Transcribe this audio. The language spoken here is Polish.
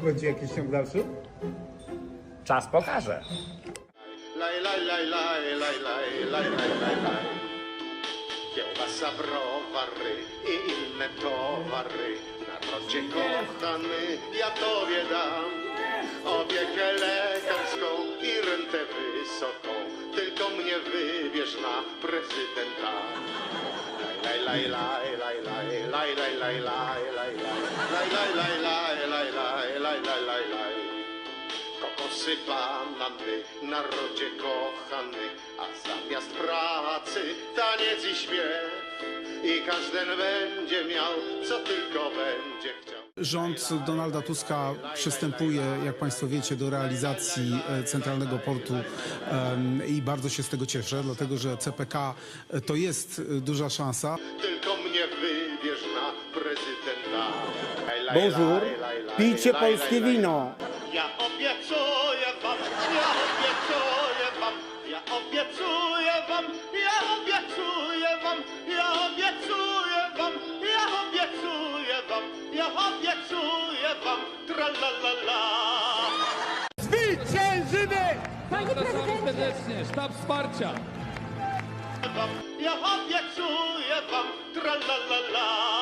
Będzie jakiś ciąg dalszy? Czas pokaże. Kiełbasa, browary i inne towary. Narodzie kochany, ja tobie dam opiekę lekarską i rentę wysoką. Tylko mnie wybierz na prezydenta. Laj, laj, laj, laj laj, laj, laj, laj, laj, laj, laj, laj, laj, laj, laj, laj, laj, laj, laj, laj. Kokosy, banany, narodzie kochany, a zamiast pracy taniec i śpiew. I każdy będzie miał, co tylko będzie chciał. Rząd Donalda Tuska przystępuje, jak Państwo wiecie, do realizacji e, centralnego portu i bardzo się z tego cieszę, dlatego że CPK to jest e, duża szansa. Tylko mnie wybierz na prezydenta. Bonjour, pijcie polskie wino. Ja obiecuję wam, ja obiecuję wam, ja obiecuję wam, ja obiecuję wam, ja obiecuję wam, ja obiecuję wam, ja obiecuję wam, tra la la la. Zwyciężymy! Zapraszamy serdecznie, sztab wsparcia. Wam, ja obiecuję wam, tra la la la.